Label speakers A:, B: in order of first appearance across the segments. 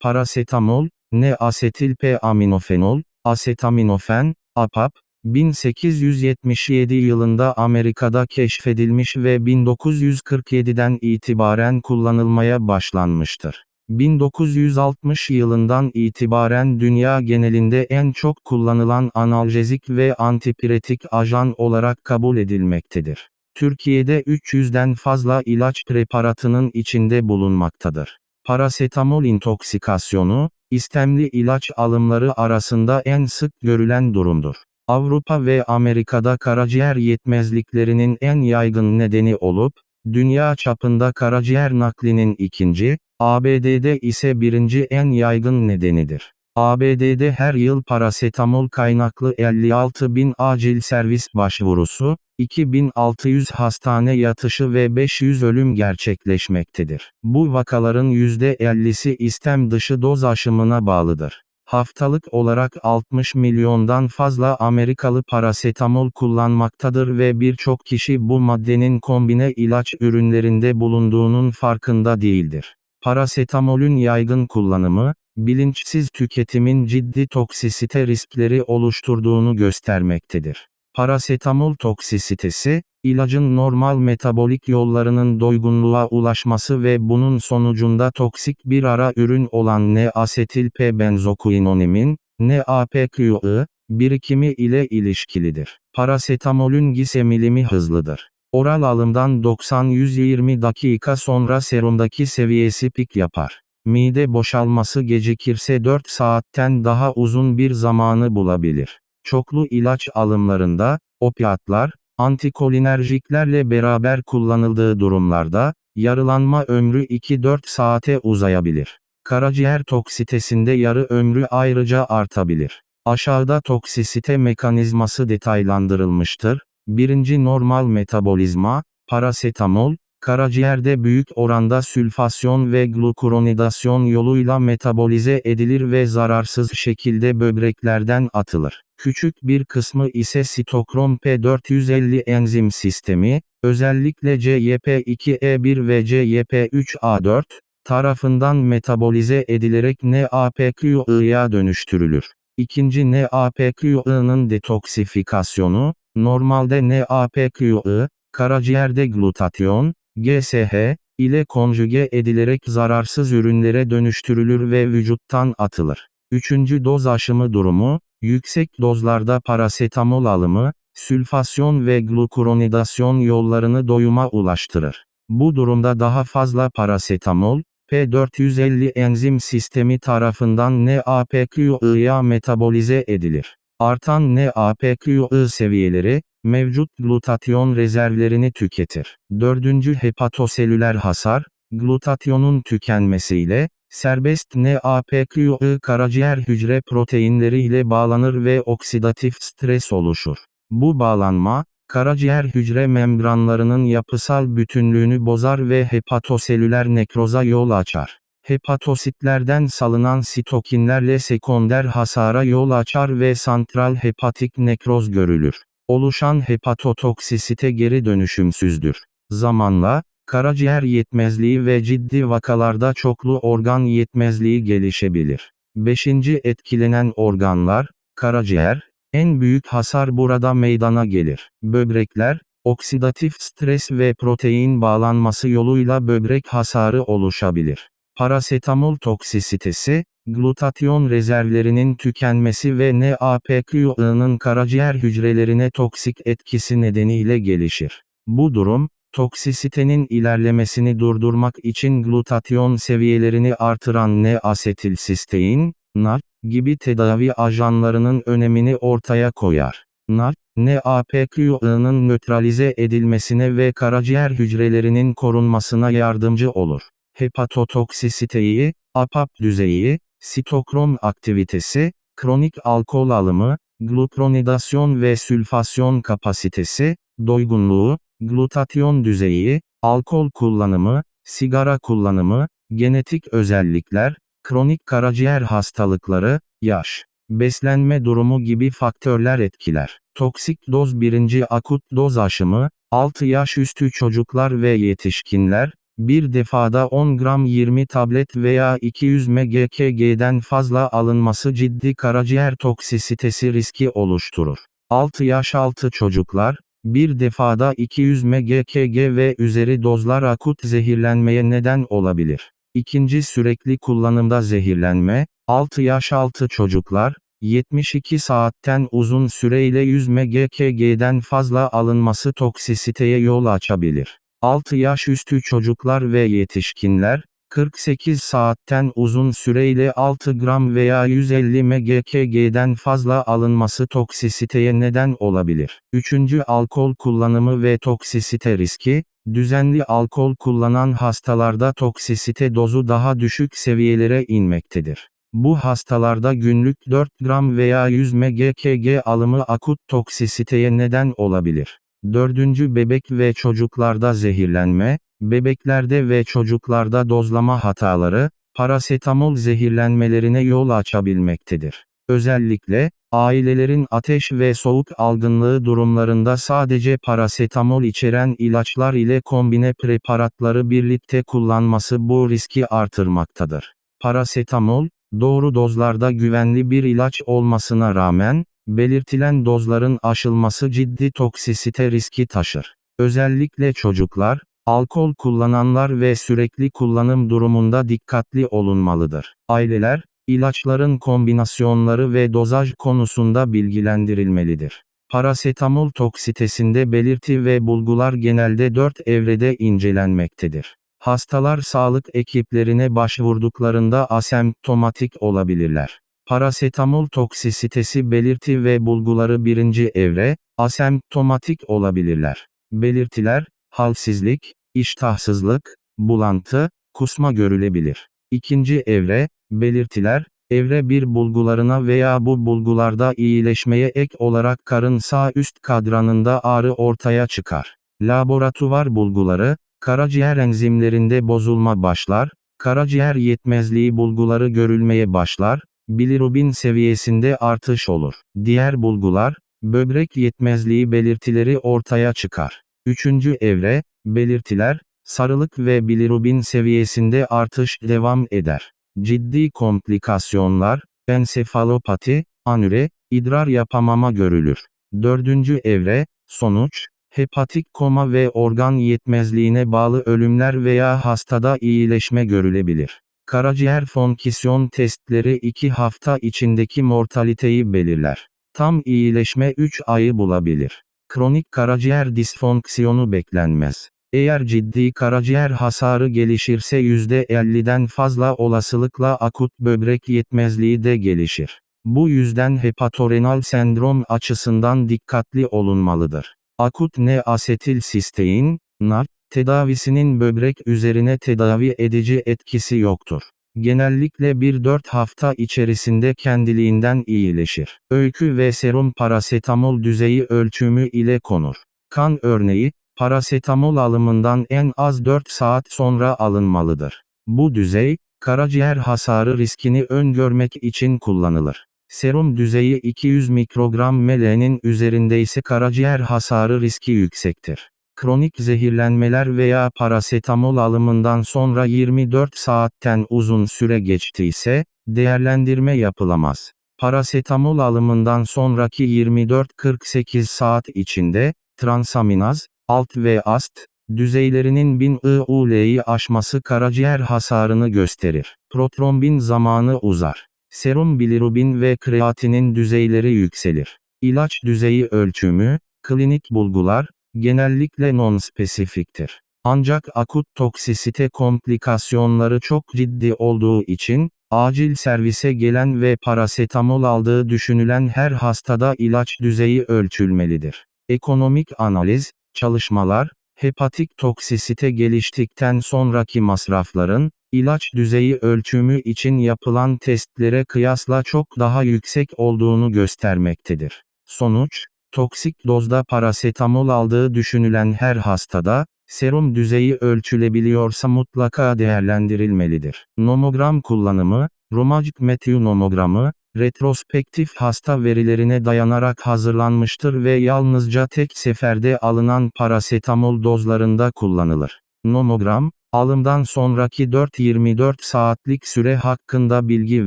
A: parasetamol, ne-asetil P-aminofenol, asetaminofen, APAP, 1877 yılında Amerika'da keşfedilmiş ve 1947'den itibaren kullanılmaya başlanmıştır. 1960 yılından itibaren dünya genelinde en çok kullanılan analjezik ve antipiretik ajan olarak kabul edilmektedir. Türkiye'de 300'den fazla ilaç preparatının içinde bulunmaktadır. Parasetamol intoksikasyonu, istemli ilaç alımları arasında en sık görülen durumdur. Avrupa ve Amerika'da karaciğer yetmezliklerinin en yaygın nedeni olup, dünya çapında karaciğer naklinin ikinci, ABD'de ise birinci en yaygın nedenidir. ABD'de her yıl parasetamol kaynaklı 56 bin acil servis başvurusu, 2600 hastane yatışı ve 500 ölüm gerçekleşmektedir. Bu vakaların %50'si istem dışı doz aşımına bağlıdır. Haftalık olarak 60 milyondan fazla Amerikalı parasetamol kullanmaktadır ve birçok kişi bu maddenin kombine ilaç ürünlerinde bulunduğunun farkında değildir. Parasetamolün yaygın kullanımı, bilinçsiz tüketimin ciddi toksisite riskleri oluşturduğunu göstermektedir. Parasetamol toksisitesi, ilacın normal metabolik yollarının doygunluğa ulaşması ve bunun sonucunda toksik bir ara ürün olan N-asetil P-benzokuinonimin, NAPQI, birikimi ile ilişkilidir. Parasetamolün gisemilimi hızlıdır. Oral alımdan 90-120 dakika sonra serumdaki seviyesi pik yapar. Mide boşalması gecikirse 4 saatten daha uzun bir zamanı bulabilir. Çoklu ilaç alımlarında, opiatlar, antikolinerjiklerle beraber kullanıldığı durumlarda, yarılanma ömrü 2-4 saate uzayabilir. Karaciğer toksitesinde yarı ömrü ayrıca artabilir. Aşağıda toksisite mekanizması detaylandırılmıştır. Birinci normal metabolizma, parasetamol, karaciğerde büyük oranda sülfasyon ve glukuronidasyon yoluyla metabolize edilir ve zararsız şekilde böbreklerden atılır. Küçük bir kısmı ise sitokrom P450 enzim sistemi, özellikle CYP2E1 ve CYP3A4, tarafından metabolize edilerek NAPQI'ya dönüştürülür. İkinci NAPQI'nin detoksifikasyonu, normalde NAPQI, karaciğerde glutatyon, GSH, ile konjüge edilerek zararsız ürünlere dönüştürülür ve vücuttan atılır. Üçüncü doz aşımı durumu, yüksek dozlarda parasetamol alımı, sülfasyon ve glukuronidasyon yollarını doyuma ulaştırır. Bu durumda daha fazla parasetamol, P450 enzim sistemi tarafından NAPQI'ya metabolize edilir. Artan NAPQI seviyeleri, mevcut glutatyon rezervlerini tüketir. Dördüncü hepatoselüler hasar, glutatyonun tükenmesiyle, serbest NAPQI karaciğer hücre proteinleri ile bağlanır ve oksidatif stres oluşur. Bu bağlanma, karaciğer hücre membranlarının yapısal bütünlüğünü bozar ve hepatoselüler nekroza yol açar. Hepatositlerden salınan sitokinlerle sekonder hasara yol açar ve santral hepatik nekroz görülür. Oluşan hepatotoksisite geri dönüşümsüzdür. Zamanla, karaciğer yetmezliği ve ciddi vakalarda çoklu organ yetmezliği gelişebilir. 5. Etkilenen organlar, karaciğer, en büyük hasar burada meydana gelir. Böbrekler, oksidatif stres ve protein bağlanması yoluyla böbrek hasarı oluşabilir. Parasetamol toksisitesi, glutatyon rezervlerinin tükenmesi ve NAPQI'nin karaciğer hücrelerine toksik etkisi nedeniyle gelişir. Bu durum, toksisitenin ilerlemesini durdurmak için glutatyon seviyelerini artıran N-asetilsistein, NAR, gibi tedavi ajanlarının önemini ortaya koyar. NAR, NAPQI'nin nötralize edilmesine ve karaciğer hücrelerinin korunmasına yardımcı olur. Hepatotoksisiteyi, APAP düzeyi, sitokrom aktivitesi, kronik alkol alımı, glutronidasyon ve sülfasyon kapasitesi, doygunluğu, glutatyon düzeyi, alkol kullanımı, sigara kullanımı, genetik özellikler, kronik karaciğer hastalıkları, yaş, beslenme durumu gibi faktörler etkiler. Toksik doz birinci akut doz aşımı, 6 yaş üstü çocuklar ve yetişkinler, Bir defada 10 gram 20 tablet veya 200 mgkg'den fazla alınması ciddi karaciğer toksisitesi riski oluşturur. 6 yaş altı çocuklar, bir defada 200 mgkg ve üzeri dozlar akut zehirlenmeye neden olabilir. İkinci sürekli kullanımda zehirlenme, 6 yaş altı çocuklar, 72 saatten uzun süreyle 100 mgkg'den fazla alınması toksisiteye yol açabilir. 6 yaş üstü çocuklar ve yetişkinler, 48 saatten uzun süreyle 6 gram veya 150 mgkg'den fazla alınması toksisiteye neden olabilir. 3. Alkol kullanımı ve toksisite riski, düzenli alkol kullanan hastalarda toksisite dozu daha düşük seviyelere inmektedir. Bu hastalarda günlük 4 gram veya 100 mgkg alımı akut toksisiteye neden olabilir. Dördüncü bebek ve çocuklarda zehirlenme, bebeklerde ve çocuklarda dozlama hataları, parasetamol zehirlenmelerine yol açabilmektedir. Özellikle, ailelerin ateş ve soğuk algınlığı durumlarında sadece parasetamol içeren ilaçlar ile kombine preparatları birlikte kullanması bu riski artırmaktadır. Parasetamol, doğru dozlarda güvenli bir ilaç olmasına rağmen, belirtilen dozların aşılması ciddi toksisite riski taşır. Özellikle çocuklar, alkol kullananlar ve sürekli kullanım durumunda dikkatli olunmalıdır. Aileler, ilaçların kombinasyonları ve dozaj konusunda bilgilendirilmelidir. Parasetamol toksitesinde belirti ve bulgular genelde 4 evrede incelenmektedir. Hastalar sağlık ekiplerine başvurduklarında asemptomatik olabilirler. Parasetamol toksisitesi belirti ve bulguları birinci evre, asemptomatik olabilirler. Belirtiler, halsizlik, iştahsızlık, bulantı, kusma görülebilir. İkinci evre, belirtiler, evre bir bulgularına veya bu bulgularda iyileşmeye ek olarak karın sağ üst kadranında ağrı ortaya çıkar. Laboratuvar bulguları, karaciğer enzimlerinde bozulma başlar, karaciğer yetmezliği bulguları görülmeye başlar, bilirubin seviyesinde artış olur. Diğer bulgular, böbrek yetmezliği belirtileri ortaya çıkar. Üçüncü evre, belirtiler, sarılık ve bilirubin seviyesinde artış devam eder. Ciddi komplikasyonlar, ensefalopati, anüre, idrar yapamama görülür. Dördüncü evre, sonuç, hepatik koma ve organ yetmezliğine bağlı ölümler veya hastada iyileşme görülebilir. Karaciğer fonksiyon testleri 2 hafta içindeki mortaliteyi belirler. Tam iyileşme 3 ayı bulabilir. Kronik karaciğer disfonksiyonu beklenmez. Eğer ciddi karaciğer hasarı gelişirse %50'den fazla olasılıkla akut böbrek yetmezliği de gelişir. Bu yüzden hepatorenal sendrom açısından dikkatli olunmalıdır. Akut ne-asetil sistein, NAC, tedavisinin böbrek üzerine tedavi edici etkisi yoktur. Genellikle 1-4 hafta içerisinde kendiliğinden iyileşir. Öykü ve serum parasetamol düzeyi ölçümü ile konur. Kan örneği, parasetamol alımından en az 4 saat sonra alınmalıdır. Bu düzey, karaciğer hasarı riskini öngörmek için kullanılır. Serum düzeyi 200 mikrogram mL'nin üzerinde ise karaciğer hasarı riski yüksektir. Kronik zehirlenmeler veya parasetamol alımından sonra 24 saatten uzun süre geçtiyse, değerlendirme yapılamaz. Parasetamol alımından sonraki 24-48 saat içinde, transaminaz, alt ve ast, düzeylerinin 1000 IUL'yi aşması karaciğer hasarını gösterir. Protrombin zamanı uzar. Serum bilirubin ve kreatinin düzeyleri yükselir. İlaç düzeyi ölçümü, klinik bulgular, genellikle non-spesifiktir. Ancak akut toksisite komplikasyonları çok ciddi olduğu için, acil servise gelen ve parasetamol aldığı düşünülen her hastada ilaç düzeyi ölçülmelidir. Ekonomik analiz, çalışmalar, hepatik toksisite geliştikten sonraki masrafların, ilaç düzeyi ölçümü için yapılan testlere kıyasla çok daha yüksek olduğunu göstermektedir. Sonuç, toksik dozda parasetamol aldığı düşünülen her hastada, serum düzeyi ölçülebiliyorsa mutlaka değerlendirilmelidir. Nomogram kullanımı, Romajik Matthew nomogramı, retrospektif hasta verilerine dayanarak hazırlanmıştır ve yalnızca tek seferde alınan parasetamol dozlarında kullanılır. Nomogram, alımdan sonraki 4-24 saatlik süre hakkında bilgi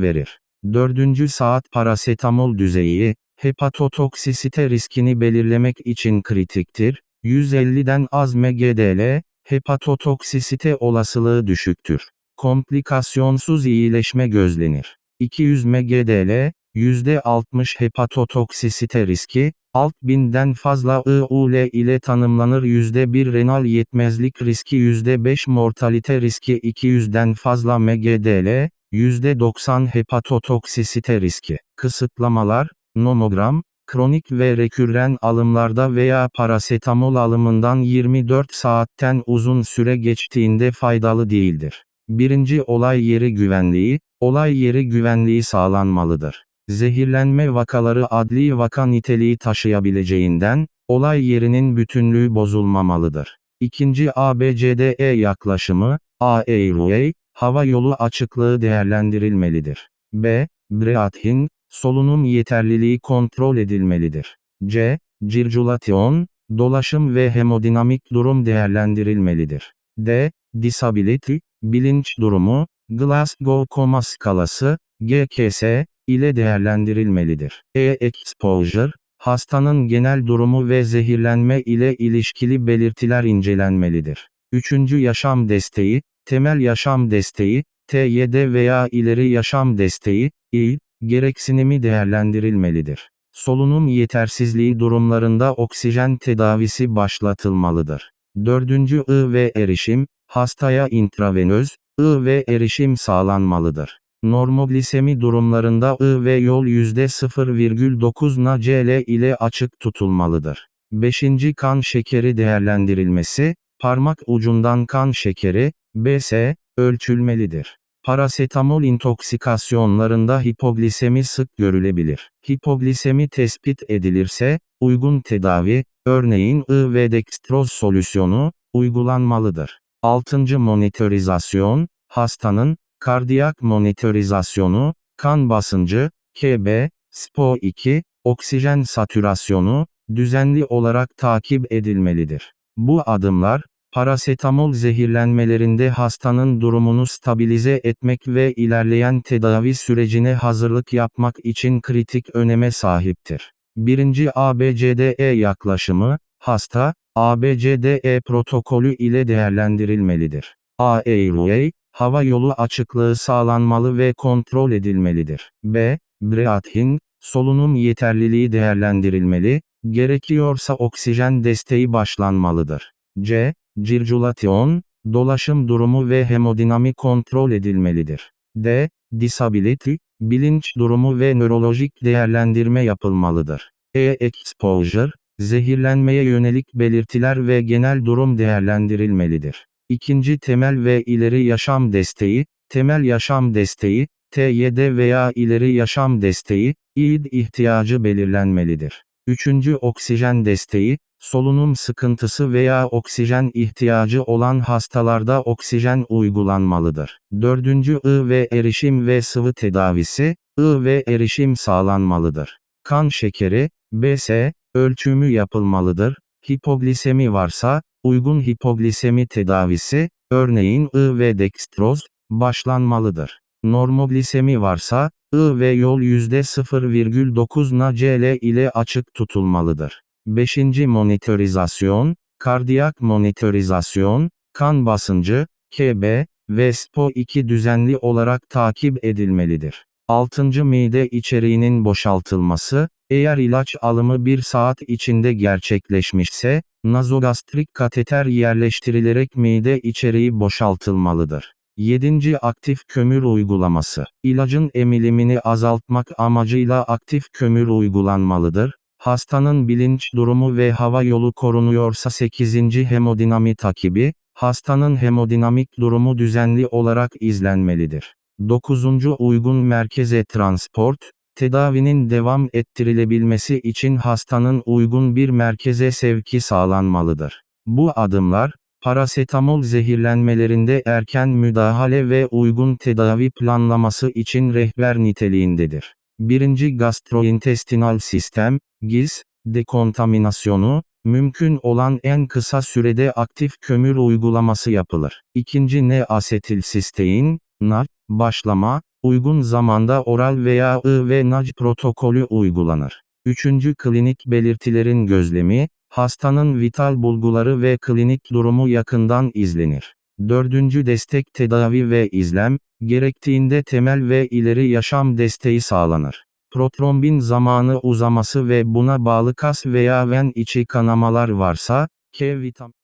A: verir. 4. saat parasetamol düzeyi, hepatotoksisite riskini belirlemek için kritiktir. 150'den az mgdl, hepatotoksisite olasılığı düşüktür. Komplikasyonsuz iyileşme gözlenir. 200 mgdl, %60 hepatotoksisite riski, alt binden fazla IUL ile tanımlanır %1 renal yetmezlik riski %5 mortalite riski 200'den fazla mgdl, %90 hepatotoksisite riski. Kısıtlamalar, nomogram, kronik ve rekürren alımlarda veya parasetamol alımından 24 saatten uzun süre geçtiğinde faydalı değildir. Birinci olay yeri güvenliği, olay yeri güvenliği sağlanmalıdır. Zehirlenme vakaları adli vaka niteliği taşıyabileceğinden, olay yerinin bütünlüğü bozulmamalıdır. İkinci ABCDE yaklaşımı, AERUE, hava yolu açıklığı değerlendirilmelidir. B. Breathin, solunum yeterliliği kontrol edilmelidir. C. Circulation, dolaşım ve hemodinamik durum değerlendirilmelidir. D. Disability, bilinç durumu, Glasgow Koma Skalası, GKS, ile değerlendirilmelidir. E-exposure, hastanın genel durumu ve zehirlenme ile ilişkili belirtiler incelenmelidir. Üçüncü yaşam desteği, temel yaşam desteği, TYD veya ileri yaşam desteği, İ, gereksinimi değerlendirilmelidir. Solunum yetersizliği durumlarında oksijen tedavisi başlatılmalıdır. Dördüncü I ve erişim, hastaya intravenöz, I ve erişim sağlanmalıdır. Normoglisemi durumlarında I ve yol %0,9 NaCl ile açık tutulmalıdır. 5. Kan şekeri değerlendirilmesi, parmak ucundan kan şekeri, BS, ölçülmelidir. Parasetamol intoksikasyonlarında hipoglisemi sık görülebilir. Hipoglisemi tespit edilirse, uygun tedavi, örneğin I ve dextroz solüsyonu, uygulanmalıdır. 6. Monitorizasyon, hastanın, kardiyak monitorizasyonu, kan basıncı, KB, SPO2, oksijen satürasyonu, düzenli olarak takip edilmelidir. Bu adımlar, parasetamol zehirlenmelerinde hastanın durumunu stabilize etmek ve ilerleyen tedavi sürecine hazırlık yapmak için kritik öneme sahiptir. 1. ABCDE yaklaşımı, hasta, ABCDE protokolü ile değerlendirilmelidir. AERUA, hava yolu açıklığı sağlanmalı ve kontrol edilmelidir. B. Breathin, solunum yeterliliği değerlendirilmeli, gerekiyorsa oksijen desteği başlanmalıdır. C. Circulation, dolaşım durumu ve hemodinami kontrol edilmelidir. D. Disability, bilinç durumu ve nörolojik değerlendirme yapılmalıdır. E. Exposure, zehirlenmeye yönelik belirtiler ve genel durum değerlendirilmelidir. İkinci temel ve ileri yaşam desteği, temel yaşam desteği, TYD veya ileri yaşam desteği, İD ihtiyacı belirlenmelidir. Üçüncü oksijen desteği, solunum sıkıntısı veya oksijen ihtiyacı olan hastalarda oksijen uygulanmalıdır. Dördüncü I ve erişim ve sıvı tedavisi, I ve erişim sağlanmalıdır. Kan şekeri, BS, ölçümü yapılmalıdır. Hipoglisemi varsa, uygun hipoglisemi tedavisi, örneğin I ve dextroz, başlanmalıdır. Normoglisemi varsa, I ve yol %0,9 NaCl ile açık tutulmalıdır. 5. Monitorizasyon, kardiyak monitorizasyon, kan basıncı, KB ve SPO2 düzenli olarak takip edilmelidir. 6. Mide içeriğinin boşaltılması, eğer ilaç alımı 1 saat içinde gerçekleşmişse, nazogastrik kateter yerleştirilerek mide içeriği boşaltılmalıdır. 7. Aktif kömür uygulaması. İlacın emilimini azaltmak amacıyla aktif kömür uygulanmalıdır. Hastanın bilinç durumu ve hava yolu korunuyorsa 8. Hemodinami takibi, hastanın hemodinamik durumu düzenli olarak izlenmelidir. 9. Uygun merkeze transport, tedavinin devam ettirilebilmesi için hastanın uygun bir merkeze sevki sağlanmalıdır. Bu adımlar, parasetamol zehirlenmelerinde erken müdahale ve uygun tedavi planlaması için rehber niteliğindedir. 1. Gastrointestinal sistem, GIS, dekontaminasyonu, mümkün olan en kısa sürede aktif kömür uygulaması yapılır. İkinci N-asetilsistein, NAC, başlama, uygun zamanda oral veya I ve NAC protokolü uygulanır. Üçüncü klinik belirtilerin gözlemi, hastanın vital bulguları ve klinik durumu yakından izlenir. Dördüncü destek tedavi ve izlem, gerektiğinde temel ve ileri yaşam desteği sağlanır. Protrombin zamanı uzaması ve buna bağlı kas veya ven içi kanamalar varsa, K vitamini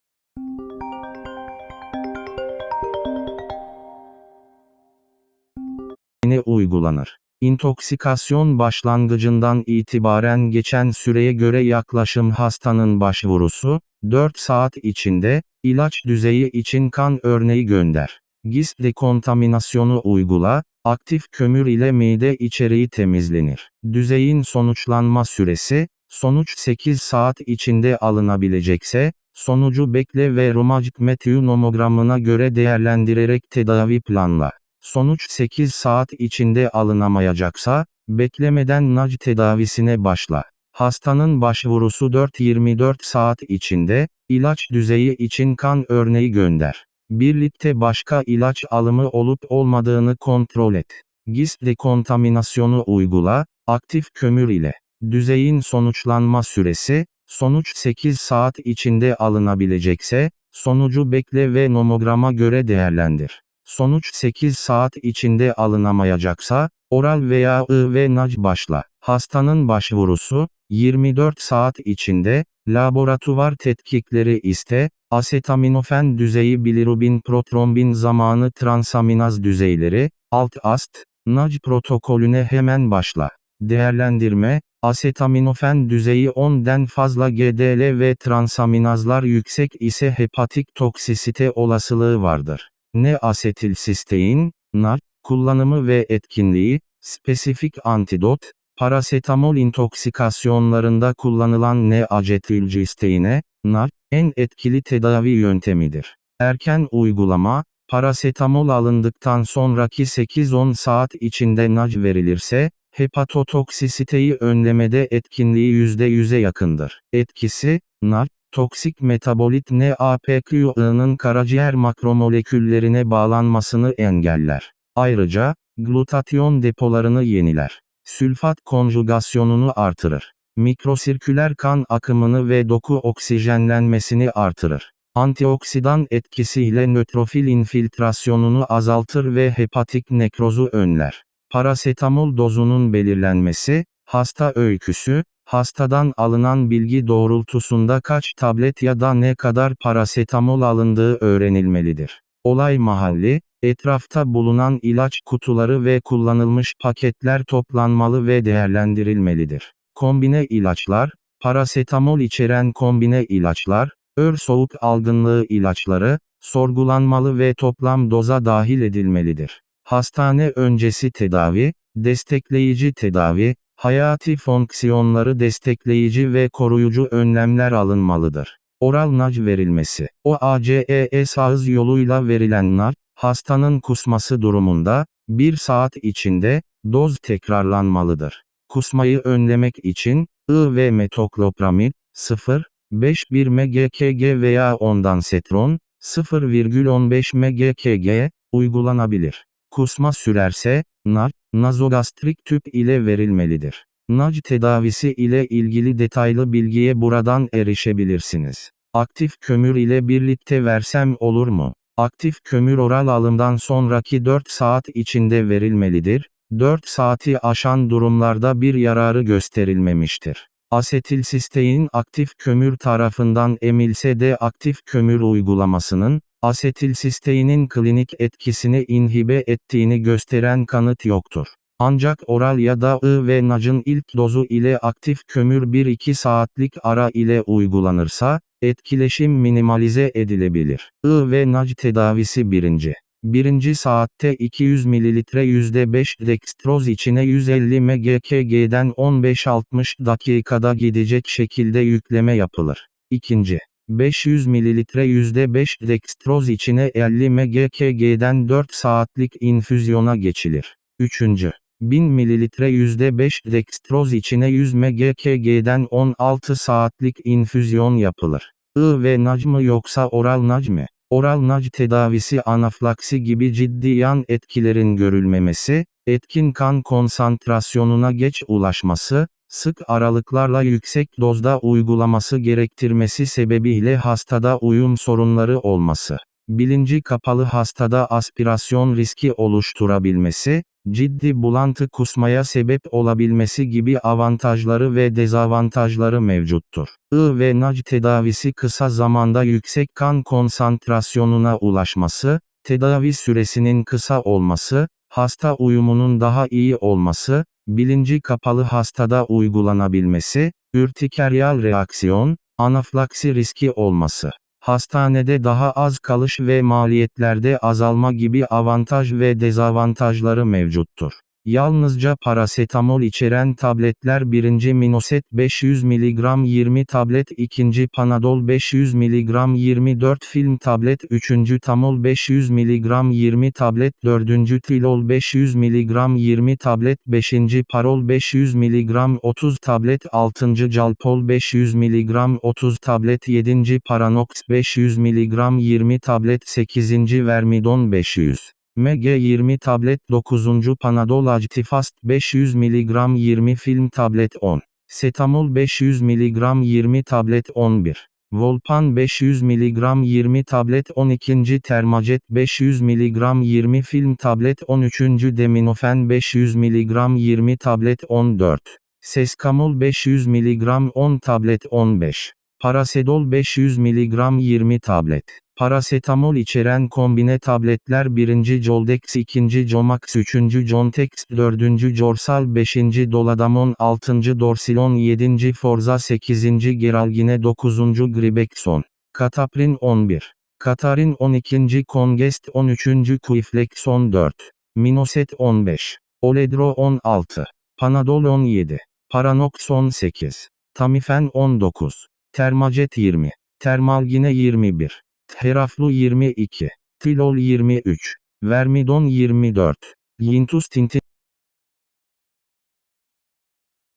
A: uygulanır. İntoksikasyon başlangıcından itibaren geçen süreye göre yaklaşım hastanın başvurusu, 4 saat içinde, ilaç düzeyi için kan örneği gönder. GIS dekontaminasyonu uygula, aktif kömür ile mide içeriği temizlenir. Düzeyin sonuçlanma süresi, sonuç 8 saat içinde alınabilecekse, sonucu bekle ve rumajik nomogramına göre değerlendirerek tedavi planla. Sonuç 8 saat içinde alınamayacaksa, beklemeden NAC tedavisine başla. Hastanın başvurusu 4-24 saat içinde, ilaç düzeyi için kan örneği gönder. Birlikte başka ilaç alımı olup olmadığını kontrol et. GIS dekontaminasyonu uygula, aktif kömür ile. Düzeyin sonuçlanma süresi, sonuç 8 saat içinde alınabilecekse, sonucu bekle ve nomograma göre değerlendir. Sonuç 8 saat içinde alınamayacaksa, oral veya I ve NAC başla. Hastanın başvurusu, 24 saat içinde, laboratuvar tetkikleri iste, asetaminofen düzeyi bilirubin protrombin zamanı transaminaz düzeyleri, alt ast, NAC protokolüne hemen başla. Değerlendirme, asetaminofen düzeyi 10'den fazla GDL ve transaminazlar yüksek ise hepatik toksisite olasılığı vardır. Ne asetilsistein, NAC, kullanımı ve etkinliği, spesifik antidot, parasetamol intoksikasyonlarında kullanılan N-acetilcisteine, NAC, en etkili tedavi yöntemidir. Erken uygulama, parasetamol alındıktan sonraki 8-10 saat içinde NAC verilirse, hepatotoksisiteyi önlemede etkinliği %100'e yakındır. Etkisi, NAC, toksik metabolit NAPQ'nın karaciğer makromoleküllerine bağlanmasını engeller. Ayrıca, glutatyon depolarını yeniler. Sülfat konjugasyonunu artırır. Mikrosirküler kan akımını ve doku oksijenlenmesini artırır. Antioksidan etkisiyle nötrofil infiltrasyonunu azaltır ve hepatik nekrozu önler. Parasetamol dozunun belirlenmesi, hasta öyküsü, hastadan alınan bilgi doğrultusunda kaç tablet ya da ne kadar parasetamol alındığı öğrenilmelidir. Olay mahalli, etrafta bulunan ilaç kutuları ve kullanılmış paketler toplanmalı ve değerlendirilmelidir. Kombine ilaçlar, parasetamol içeren kombine ilaçlar, ör soğuk algınlığı ilaçları, sorgulanmalı ve toplam doza dahil edilmelidir. Hastane öncesi tedavi, destekleyici tedavi, hayati fonksiyonları destekleyici ve koruyucu önlemler alınmalıdır. Oral NAC verilmesi. OACES ağız yoluyla verilen NAC, hastanın kusması durumunda, 1 saat içinde, doz tekrarlanmalıdır. Kusmayı önlemek için, I ve metoklopramid, 0, 5-1 mgkg veya ondan setron, 0,15 mgkg, uygulanabilir. Kusma sürerse, NAC, nazogastrik tüp ile verilmelidir. NAC tedavisi ile ilgili detaylı bilgiye buradan erişebilirsiniz. Aktif kömür ile birlikte versem olur mu? Aktif kömür oral alımdan sonraki 4 saat içinde verilmelidir. 4 saati aşan durumlarda bir yararı gösterilmemiştir. Asetilsistein aktif kömür tarafından emilse de aktif kömür uygulamasının, asetilsisteinin klinik etkisini inhibe ettiğini gösteren kanıt yoktur. Ancak oral ya da I ve NAC'ın ilk dozu ile aktif kömür 1-2 saatlik ara ile uygulanırsa, etkileşim minimalize edilebilir. I ve NAC tedavisi 1. Birinci saatte 200 ml %5 dextroz içine 150 mgkg'den 15-60 dakikada gidecek şekilde yükleme yapılır. İkinci, 500 ml %5 dextroz içine 50 mgkg'den 4 saatlik infüzyona geçilir. Üçüncü, 1000 ml %5 dextroz içine 100 mg KG'den 16 saatlik infüzyon yapılır. I ve nac mı yoksa oral nac mı? Oral nac tedavisi anaflaksi gibi ciddi yan etkilerin görülmemesi, etkin kan konsantrasyonuna geç ulaşması, sık aralıklarla yüksek dozda uygulaması gerektirmesi sebebiyle hastada uyum sorunları olması, bilinci kapalı hastada aspirasyon riski oluşturabilmesi, ciddi bulantı kusmaya sebep olabilmesi gibi avantajları ve dezavantajları mevcuttur. I ve NAC tedavisi kısa zamanda yüksek kan konsantrasyonuna ulaşması, tedavi süresinin kısa olması, hasta uyumunun daha iyi olması, bilinci kapalı hastada uygulanabilmesi, ürtikeryal reaksiyon, anaflaksi riski olması, hastanede daha az kalış ve maliyetlerde azalma gibi avantaj ve dezavantajları mevcuttur. Yalnızca parasetamol içeren tabletler 1. Minoset 500 mg 20 tablet 2. Panadol 500 mg 24 film tablet 3. Tamol 500 mg 20 tablet 4. Trilol 500 mg 20 tablet 5. Parol 500 mg 30 tablet 6. Calpol 500 mg 30 tablet 7. Paranox 500 mg 20 tablet 8. Vermidon 500 MG20 tablet 9. Panadol Actifast 500 mg 20 film tablet 10. Setamol 500 mg 20 tablet 11. Volpan 500 mg 20 tablet 12. Termacet 500 mg 20 film tablet 13. Deminofen 500 mg 20 tablet 14. Seskamol 500 mg 10 tablet 15. Parasedol 500 mg 20 tablet. Parasetamol içeren kombine tabletler 1. Joldex 2. Jomax 3. Jontex 4. Jorsal 5. Doladamon 6. Dorsilon 7. Forza 8. Geralgine 9. Gribexon. Kataprin 11. Katarin 12. Congest 13. Quiflexon 4. Minoset 15. Oledro 16. Panadol 17. Paranox 18. Tamifen 19. Termacet 20. Termalgine 21. Teraflu 22. Tilol 23. Vermidon 24. Yintus tintin